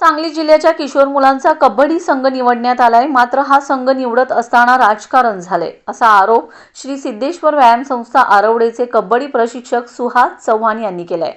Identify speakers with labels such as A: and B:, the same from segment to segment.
A: सांगली जिल्ह्याच्या किशोर मुलांचा कबड्डी संघ निवडण्यात आलाय. मात्र हा संघ निवडत असताना राजकारण झालंय. असा आरोप श्री सिद्धेश्वर व्यायाम संस्था आरवडेचे कबड्डी प्रशिक्षक सुहास चव्हाण यांनी केलाय.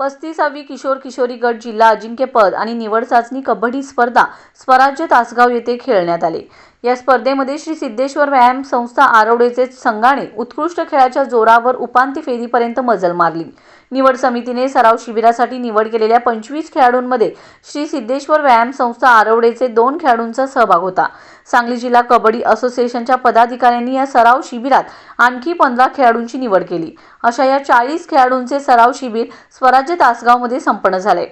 A: पस्तीसावी किशोर किशोरी गट जिल्हा अजिंक्यपद आणि निवड चाचणी कबड्डी स्पर्धा स्वराज्य तासगाव येथे खेळण्यात आली. या स्पर्धेमध्ये श्री सिद्धेश्वर व्यायाम संस्था आरवडेचे संघाने उत्कृष्ट खेळाच्या जोरावर उपांत्य फेरीपर्यंत मजल मारली. निवड समितीने सराव शिबिरासाठी निवड केलेल्या पंचवीस खेळाडूंमध्ये श्री सिद्धेश्वर व्यायाम संस्था आरवडेचे दोन खेळाडूंचा सहभाग होता. सांगली जिल्हा कबड्डी असोसिएशनच्या पदाधिकाऱ्यांनी या सराव शिबिरात आणखी पंधरा खेळाडूंची निवड केली. अशा या चाळीस खेळाडूंचे सराव शिबिर स्वराज्य तासगावमध्ये संपन्न झाले.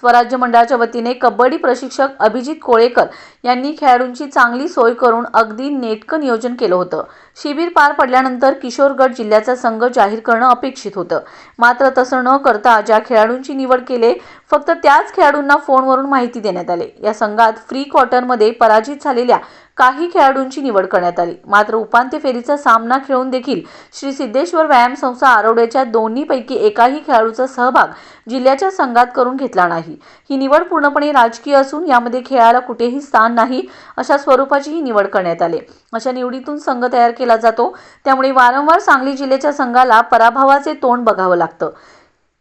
A: स्वराज्य मंडळाच्या वतीने कबड्डी प्रशिक्षक अभिजित कोळेकर यांनी खेळाडूंची चांगली सोय करून अगदी नेटकं नियोजन केलं होतं. शिबिर पार पडल्यानंतर किशोरगड जिल्ह्याचा संघ जाहीर करणं अपेक्षित होतं. मात्र तसं न करता ज्या खेळाडूंची निवड केले फक्त त्याच खेळाडूंना फोनवरून माहिती देण्यात आली. या संघात फ्री क्वार्टरमध्ये पराजित झालेल्या काही खेळाडूंची निवड करण्यात आली. मात्र उपांत्य फेरीचा सामना खेळून देखील श्री सिद्धेश्वर व्यायाम संस्था आरोड्याच्या दोन्हीपैकी एकाही खेळाडूचा सहभाग जिल्ह्याच्या संघात करून घेतला नाही. ही निवड पूर्णपणे राजकीय असून यामध्ये खेळाला कुठेही स्थान नाही अशा स्वरूपाची ही निवड करण्यात आली. अशा निवडीतून संघ तयार केला जातो. त्यामुळे वारंवार सांगली जिल्ह्याच्या संघाला पराभवाचे तोंड बघावं लागतं.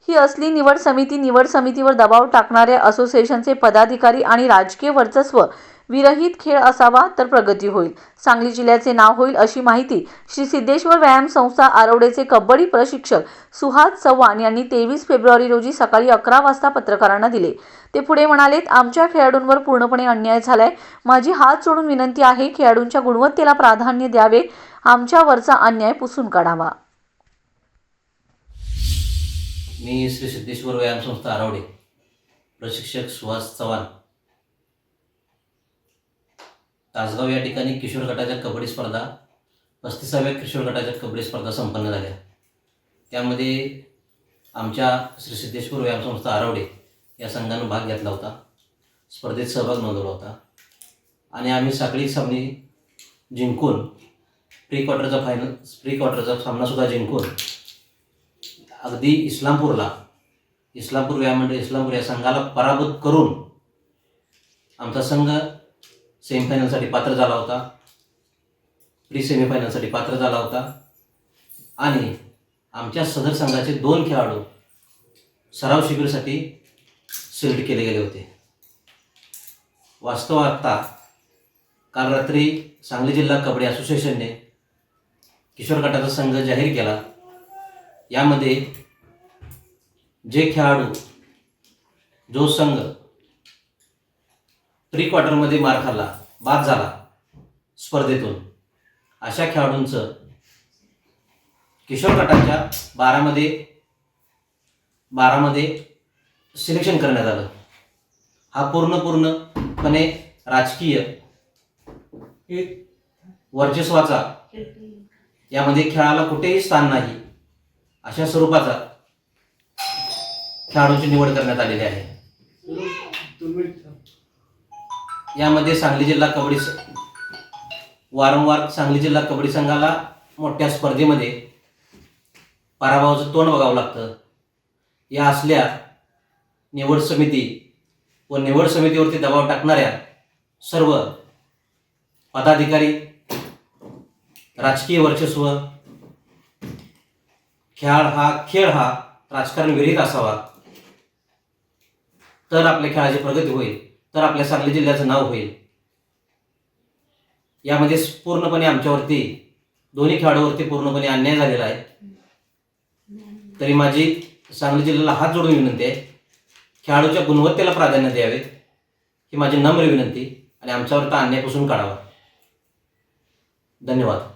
A: ही असली निवड समिती निवड समितीवर दबाव टाकणाऱ्या असोसिएशनचे पदाधिकारी आणि राजकीय वर्चस्व विरहित खेळ असावा तर प्रगती होईल. सांगली जिल्ह्याचे नाव होईल अशी माहिती श्री सिद्धेश्वर व्यायाम संस्था आरवडेचे कबड्डी प्रशिक्षक सुहास चव्हाण यांनी तेवीस फेब्रुवारी रोजी सकाळी अकरा वाजता पत्रकारांना दिले. ते पुढे म्हणालेत आमच्या खेळाडूंवर पूर्णपणे अन्याय झालाय. माझी हात सोडून विनंती आहे खेळाडूंच्या गुणवत्तेला प्राधान्य द्यावे. आमच्यावरचा अन्याय पुसून काढावा.
B: मी श्री सिद्धेश्वर व्यायाम संस्था आरवडे. प्रशिक्षक सुहास चव्हाण. तासगाव या ठिकाणी किशोर गटाच्या कबड्डी स्पर्धा पस्तीसाव्या किशोर गटाच्या कबड्डी स्पर्धा संपन्न झाल्या. त्यामध्ये आमच्या श्री सिद्धेश्वर व्यायाम संस्था या संघानं भाग घेतला होता. स्पर्धेत सहभाग नोंदवला होता. आणि आम्ही साखळी सामने जिंकून प्री क्वार्टरचा फायनल प्री क्वार्टरचा सामनासुद्धा जिंकून अगदी इस्लामपूरला इस्लामपूर व्यायाम मंडळ इस्लामपूर या संघाला पराभूत करून आमचा संघ सेमीफायनलसाठी पात्र झाला होता. प्री सेमीफायनलसाठी पात्र झाला होता. आणि आमच्या सदर संघाचे दोन खेळाडू सराव शिबिरसाठी सिलेक्ट केले गेले होते. वास्तव आत्ता काल रात्री सांगली जिल्हा कबड्डी असोसिएशनने किशोर गटाचा संघ जाहीर केला. यामध्ये जे खेळाडू जो संघ प्री क्वार्टरमध्ये मार खाल्ला. बाद झाला. स्पर्धेतून. अशा खेळाडूंचं किशोर गटाच्या बारामध्ये बारामध्ये सिलेक्शन करण्यात आलं. हा पूर्ण पूर्णपणे राजकीय वर्चस्वाचा यामध्ये खेळाला कुठेही स्थान नाही अशा स्वरूपाचा खेळाडूंची निवड करण्यात आलेली आहे. यामध्ये सांगली जिल्हा कबड्डी वारंवार सांगली जिल्हा कबड्डी संघाला मोठ्या स्पर्धेमध्ये पराभवाचं तोंड बघावं लागतं. या असल्या निवड समिती व निवड समितीवरती दबाव टाकणाऱ्या सर्व पदाधिकारी राजकीय वर्चस्व खेळ हा खेळ हा राजकारण विरहित असावा. तर आपल्या खेळाची प्रगती होईल. तर आपल्या सांगली जिल्ह्याचं नाव होईल. यामध्ये पूर्णपणे आमच्यावरती दोन्ही खेळाडूवरती पूर्णपणे अन्याय झालेला आहे. तरी माझी सांगली जिल्ह्याला हात जोडून विनंती आहे. खेळाडूच्या गुणवत्तेला प्राधान्य द्यावे ही माझी नम्र विनंती आणि आमच्यावर तर अन्यायपासून काढावा. धन्यवाद.